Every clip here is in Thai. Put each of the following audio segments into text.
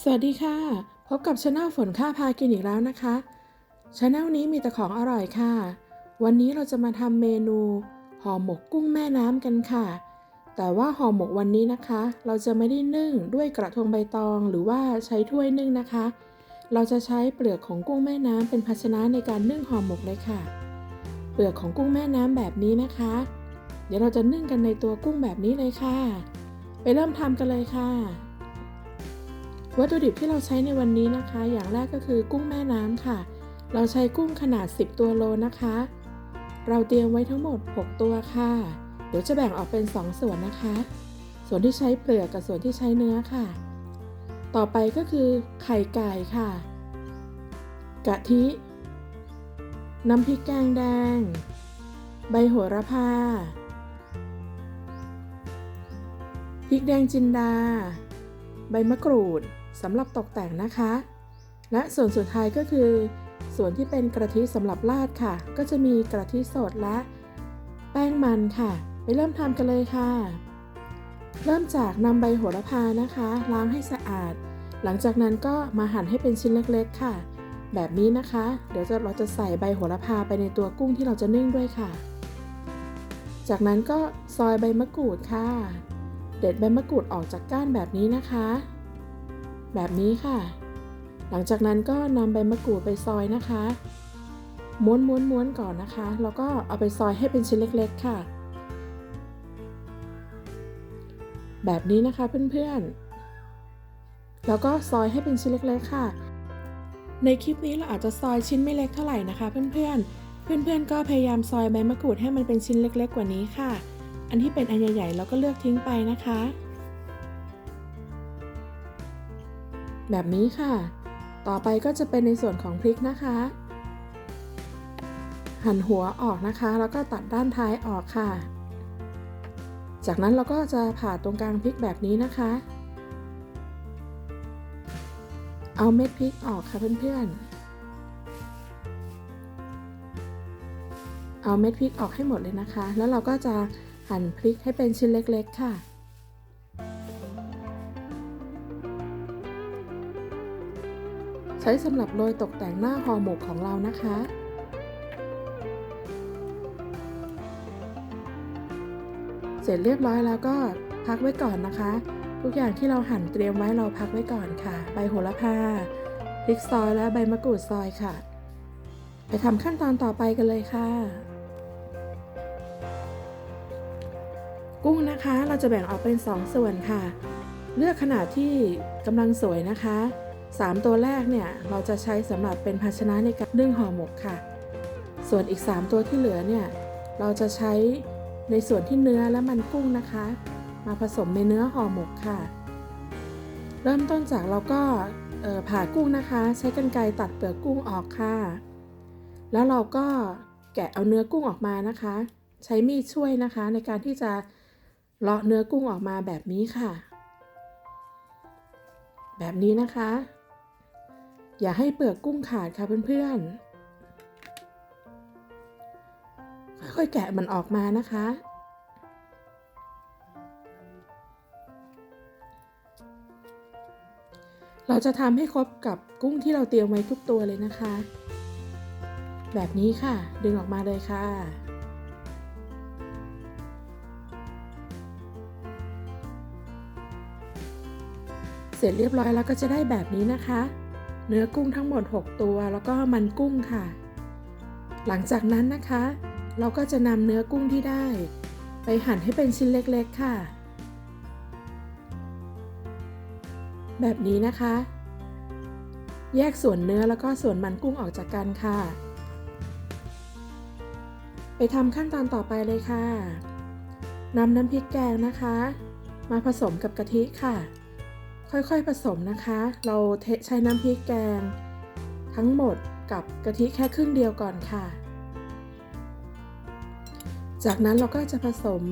สวัสดีค่ะ พบกับช anel ฝนค่าพากินอีกแล้วนะคะช anel นี้มีแต่ของอร่อยค่ะ วันนี้เราจะมาทำเมนูห่อหมกกุ้งแม่น้ำกันค่ะ แต่ว่าห่อหมกวันนี้นะคะ เราจะไม่ได้นึ่งด้วยกระทงใบตองหรือว่าใช้ถ้วยนึ่งนะคะ เราจะใช้เปลือกของกุ้งแม่น้ำเป็นภาชนะในการนึ่งห่อหมกเลยค่ะ เปลือกของกุ้งแม่น้ำแบบนี้นะคะ เดี๋ยวเราจะนึ่งกันในตัวกุ้งแบบนี้เลยค่ะ ไปเริ่มทำกันเลยค่ะ วัตถุดิบที่เราใช้ในวันนี้นะคะ อย่างแรกก็คือกุ้งแม่น้ำค่ะ เราใช้กุ้งขนาด 10 ตัวโลนะคะ เราเตรียมไว้ทั้งหมด 6 ตัวค่ะ เดี๋ยวจะแบ่งออกเป็น 2 ส่วนนะคะ ส่วนที่ใช้เปลือกกับส่วนที่ใช้เนื้อค่ะ ต่อไปก็คือไข่ไก่ค่ะ กะทิ น้ำพริกแกงแดง ใบโหระพา พริกแดงจินดาใบมะกรูด สำหรับตกแต่งนะคะ และส่วนสุดท้ายก็คือ ส่วนที่เป็นกระทิสำหรับราดค่ะ ก็จะมีกระทิสดและแป้งมันค่ะ ไปเริ่มทำกันเลยค่ะ เริ่มจากนำใบโหระพานะคะ ล้างให้สะอาด หลังจากนั้นก็มาหั่นให้เป็นชิ้นเล็กๆ ค่ะ แบบนี้นะคะ เดี๋ยวเราจะใส่ใบโหระพาไปในตัวกุ้งที่เราจะนึ่งด้วยค่ะ จากนั้นก็ซอยใบมะกรูดค่ะ เด็ดใบมะกรูดออกจากก้านแบบนี้นะคะ แบบนี้ค่ะ หลังจากนั้นก็นำใบมะกรูดไปซอยนะคะ ม้วนม้วนม้วนก่อนนะคะ แล้วก็เอาไปซอยให้เป็นชิ้นเล็ก ๆ ค่ะ แบบนี้นะคะเพื่อนๆ แล้วก็ซอยให้เป็นชิ้นเล็ก ๆ ค่ะ ในคลิปนี้เราอาจจะซอยชิ้นไม่เล็กเท่าไหร่นะคะ เพื่อนๆเพื่อนๆ ก็พยายามซอยใบมะกรูดให้มันเป็นชิ้นเล็กๆ กว่านี้ค่ะ อันที่เป็นอันใหญ่ๆ เราก็เลือกทิ้งไปนะคะ แบบนี้ค่ะ ต่อไปก็จะเป็นในส่วนของพริกนะคะ หั่นหัวออกนะคะ แล้วก็ตัดด้านท้ายออกค่ะ จากนั้นเราก็จะผ่าตรงกลางพริกแบบนี้นะคะ เอาเม็ดพริกออกค่ะเพื่อนๆ เอาเม็ดพริกออกให้หมดเลยนะคะ แล้วเราก็จะหั่นพริกให้เป็นชิ้นเล็ก ๆ ค่ะ ใช้สำหรับโรยตกแต่งหน้าห่อหมกของเรานะคะ เสร็จเรียบร้อยแล้วก็พักไว้ก่อนนะคะ ทุกอย่างที่เราหั่นเตรียมไว้เราพักไว้ก่อนค่ะ ใบโหระพาพริกซอยและใบมะกรูดซอยค่ะ ไปทำขั้นตอนต่อไปกันเลยค่ะ กุ้งนะคะเราจะแบ่งออกเป็น 2 ส่วนค่ะ เลือกขนาดที่กำลังสวยนะคะ 3 ตัวแรกเนี่ยเราจะใช้สำหรับเป็นภาชนะในการนึ่งห่อหมกค่ะ ส่วนอีก 3 ตัวที่เหลือเนี่ยเราจะใช้ในส่วนที่เนื้อและมันกุ้งนะคะ มาผสมในเนื้อห่อหมกค่ะ เริ่มต้นจากเราก็ผ่ากุ้งนะคะ ใช้กรรไกรตัดเปลือกกุ้งออกค่ะ แล้วเราก็แกะเอาเนื้อกุ้งออกมานะคะ ใช้มีดช่วยนะคะในการที่จะเลาะเนื้อกุ้งออกมาแบบนี้ค่ะ แบบนี้นะคะ อย่าให้เปลือกกุ้งขาดค่ะเพื่อนๆ ค่อยๆ แกะมันออกมานะคะ เราจะทำให้ครบกับกุ้งที่เราเตรียมไว้ทุกตัวเลยนะคะ แบบนี้ค่ะ ดึงออกมาเลยค่ะเสร็จเรียบร้อยแล้วก็จะได้แบบนี้นะคะ เนื้อกุ้งทั้งหมด 6 ตัว แล้วก็มันกุ้งค่ะ หลังจากนั้นนะคะ เราก็จะนำเนื้อกุ้งที่ได้ ไปหั่นให้เป็นชิ้นเล็กๆค่ะ แบบนี้นะคะ แยกส่วนเนื้อแล้วก็ส่วนมันกุ้งออกจากกันค่ะ ไปทำขั้นตอนต่อไปเลยค่ะนำน้ำพริกแกงนะคะ มาผสมกับกะทิค่ะ ค่อยๆผสมนะคะ เราใช้น้ำพริกแกง ทั้งหมดกับกะทิแค่ครึ่งเดียวก่อนค่ะ จากนั้นเราก็จะผสม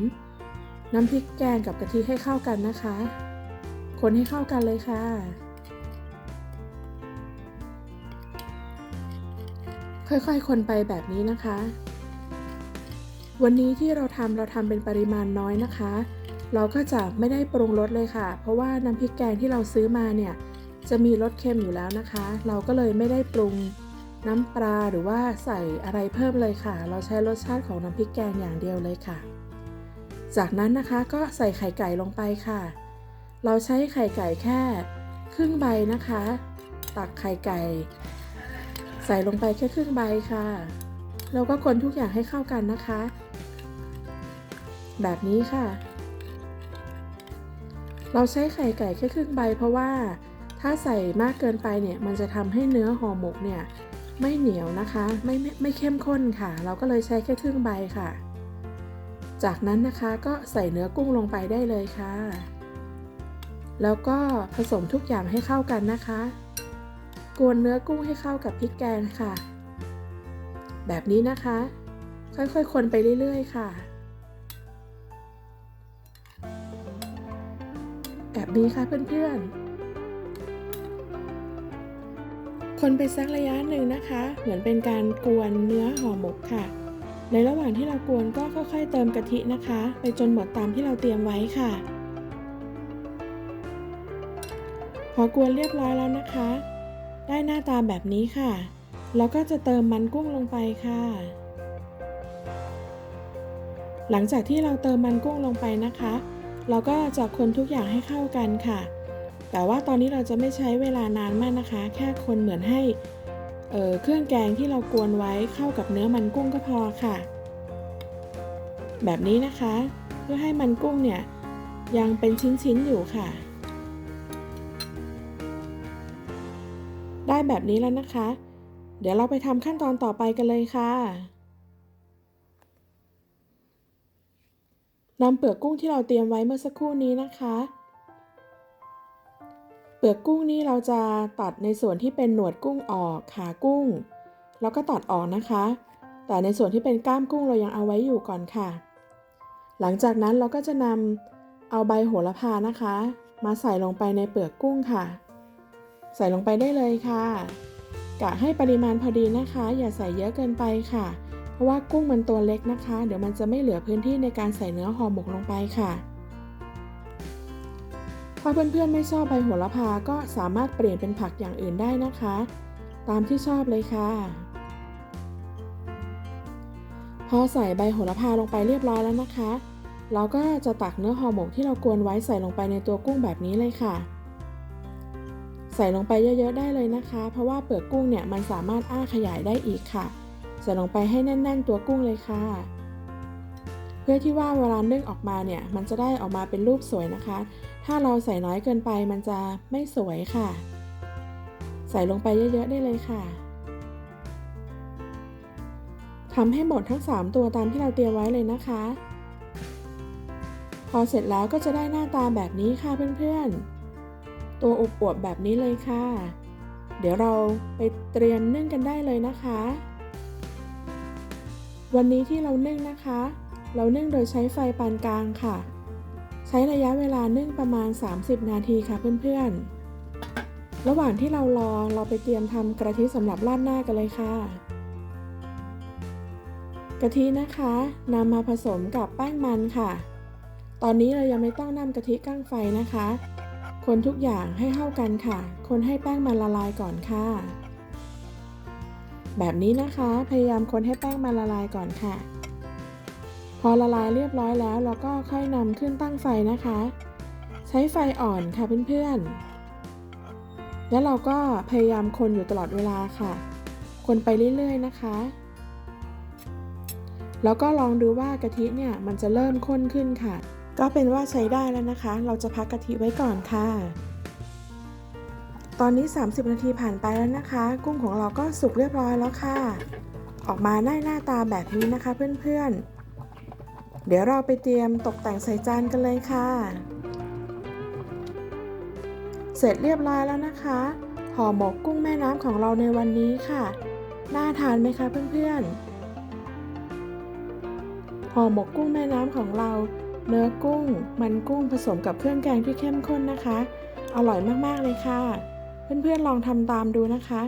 น้ำพริกแกงกับกะทิให้เข้ากันนะคะ คนให้เข้ากันเลยค่ะ ค่อยๆ คนไปแบบนี้นะคะ วันนี้ที่เราทำเราทำเป็นปริมาณน้อยนะคะ เราก็จะไม่ได้ปรุงรสเลยค่ะ เพราะว่าน้ำพริกแกงที่เราซื้อมาเนี่ยจะมีรสเค็มอยู่แล้วนะคะ เราก็เลยไม่ได้ปรุงน้ำปลาหรือว่าใส่อะไรเพิ่มเลยค่ะ เราใช้รสชาติของน้ำพริกแกงอย่างเดียวเลยค่ะ จากนั้นนะคะก็ใส่ไข่ไก่ลงไปค่ะ เราใช้ไข่ไก่แค่ครึ่งใบนะคะ ตักไข่ไก่ ใส่ลงไปแค่ครึ่งใบค่ะ แล้วก็คนทุกอย่างให้เข้ากันนะคะ แบบนี้ค่ะ เราใช้ไข่ไก่แค่ครึ่งใบเพราะว่าถ้าใส่มากเกินไปเนี่ยมันจะทำให้เนื้อห่อหมกเนี่ยไม่เหนียวนะคะไม่ไม่ไม่เข้มข้นค่ะ เราก็เลยใช้แค่ครึ่งใบค่ะ จากนั้นนะคะก็ใส่เนื้อกุ้งลงไปได้เลยค่ะ แล้วก็ผสมทุกอย่างให้เข้ากันนะคะ กวนเนื้อกุ้งให้เข้ากับพริกแกงค่ะ แบบนี้นะคะ ค่อยๆ คนไปเรื่อยๆ ค่ะ แบบนี้ค่ะเพื่อนๆ คนไปสักระยะหนึ่งนะคะ เหมือนเป็นการกวนเนื้อห่อหมกค่ะ ในระหว่างที่เรากวนก็ค่อยๆเติมกะทินะคะ ไปจนหมดตามที่เราเตรียมไว้ค่ะ พอกวนเรียบร้อยแล้วนะคะ ได้หน้าตาแบบนี้ค่ะเราก็จะเติมมันกุ้งลงไปค่ะ หลังจากที่เราเติมมันกุ้งลงไปนะคะ เราก็จะคนทุกอย่างให้เข้ากันค่ะ แต่ว่าตอนนี้เราจะไม่ใช้เวลานานมากนะคะ แค่คนเหมือนให้เเครื่องแกงที่เรากวนไว้เข้ากับเนื้อมันกุ้งก็พอค่ะ แบบนี้นะคะ เพื่อให้มันกุ้งเนี่ยยังเป็นชิ้นๆอยู่ค่ะ ได้แบบนี้แล้วนะคะ เดี๋ยวเราไปทำขั้นตอนต่อไปกันเลยค่ะ นำเปลือกกุ้งที่เราเตรียมไว้เมื่อสักครู่นี้นะคะ เปลือกกุ้งนี้เราจะตัดในส่วนที่เป็นหนวดกุ้งออกขากุ้ง แล้วก็ตัดออกนะคะ แต่ในส่วนที่เป็นก้ามกุ้งเรายังเอาไว้อยู่ก่อนค่ะ หลังจากนั้นเราก็จะนำเอาใบโหระพานะคะ มาใส่ลงไปในเปลือกกุ้งค่ะ ใส่ลงไปได้เลยค่ะกะให้ปริมาณพอดีนะคะ อย่าใส่เยอะเกินไปค่ะ ราะว่ากุ้งมันตัวเล็กนะคะ เดี๋ยวมันจะไม่เหลือพื้นที่ในการใส่เนื้อห่อหมกลงไปค่ะ ถ้าเพื่อนๆไม่ชอบใบโหระพาก็สามารถเปลี่ยนเป็นผักอย่างอื่นได้นะคะ ตามที่ชอบเลยค่ะ พอใส่ใบโหระพาลงไปเรียบร้อยแล้วนะคะ เราก็จะตักเนื้อห่อหมกที่เรากวนไว้ใส่ลงไปในตัวกุ้งแบบนี้เลยค่ะใส่ลงไปเยอะ ๆ ได้เลยนะคะ เพราะว่าเปลือกกุ้งเนี่ยมันสามารถอ้าขยายได้อีกค่ะ ใส่ลงไปให้แน่น ๆ ตัวกุ้งเลยค่ะ เพื่อที่ว่าเวลานึ่งออกมาเนี่ย มันจะได้ออกมาเป็นรูปสวยนะคะ ถ้าเราใส่น้อยเกินไปมันจะไม่สวยค่ะ ใส่ลงไปเยอะ ๆ ได้เลยค่ะทำให้หมดทั้ง 3 ตัวตามที่เราเตรียมไว้เลยนะคะ พอเสร็จแล้วก็จะได้หน้าตาแบบนี้ค่ะเพื่อนๆ ตัวอวบแบบนี้เลยค่ะ เดี๋ยวเราไปเตรียมนึ่งกันได้เลยนะคะ วันนี้ที่เรานึ่งนะคะ เรานึ่งโดยใช้ไฟปานกลางค่ะ ใช้ระยะเวลานึ่งประมาณ 30 นาทีค่ะเพื่อนๆ ระหว่างที่เรารอเราไปเตรียมทำกะทิสำหรับราดหน้ากันเลยค่ะ กะทินะคะนำมาผสมกับแป้งมันค่ะ ตอนนี้เรายังไม่ต้องนำกะทิก้างไฟนะคะ คนทุกอย่างให้เข้ากันค่ะ คนให้แป้งมันละลายก่อนค่ะ แบบนี้นะคะ พยายามคนให้แป้งมันละลายก่อนค่ะ พอละลายเรียบร้อยแล้วเราก็ค่อยนำขึ้นตั้งไฟนะคะ ใช้ไฟอ่อนค่ะเพื่อนๆ แล้วเราก็พยายามคนอยู่ตลอดเวลาค่ะ คนไปเรื่อยๆนะคะ แล้วก็ลองดูว่ากะทิเนี่ยมันจะเริ่มข้นขึ้นค่ะ ก็เป็นว่าใช้ได้แล้วนะคะ เราจะพักกะทิไว้ก่อนค่ะ ตอนนี้ 30 นาทีผ่านไปแล้วนะคะ กุ้งของเราก็สุกเรียบร้อยแล้วค่ะ ออกมาได้หน้าตาแบบนี้นะคะเพื่อนๆ เดี๋ยวเราไปเตรียมตกแต่งใส่จานกันเลยค่ะ เสร็จเรียบร้อยแล้วนะคะห่อหมกกุ้งแม่น้ำของเราในวันนี้ค่ะ น่าทานไหมคะเพื่อนๆห่อหมกกุ้งแม่น้ำของเรา เนื้อกุ้ง มันกุ้งผสมกับเครื่องแกงที่เข้มข้นนะคะ อร่อยมากๆเลยค่ะ เพื่อนๆลองทำตามดูนะคะ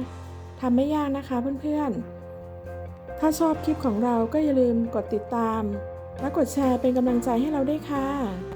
ทำไม่ยากนะคะเพื่อนๆ ถ้าชอบคลิปของเราก็อย่าลืมกดติดตาม และกดแชร์เป็นกำลังใจให้เราด้วยค่ะ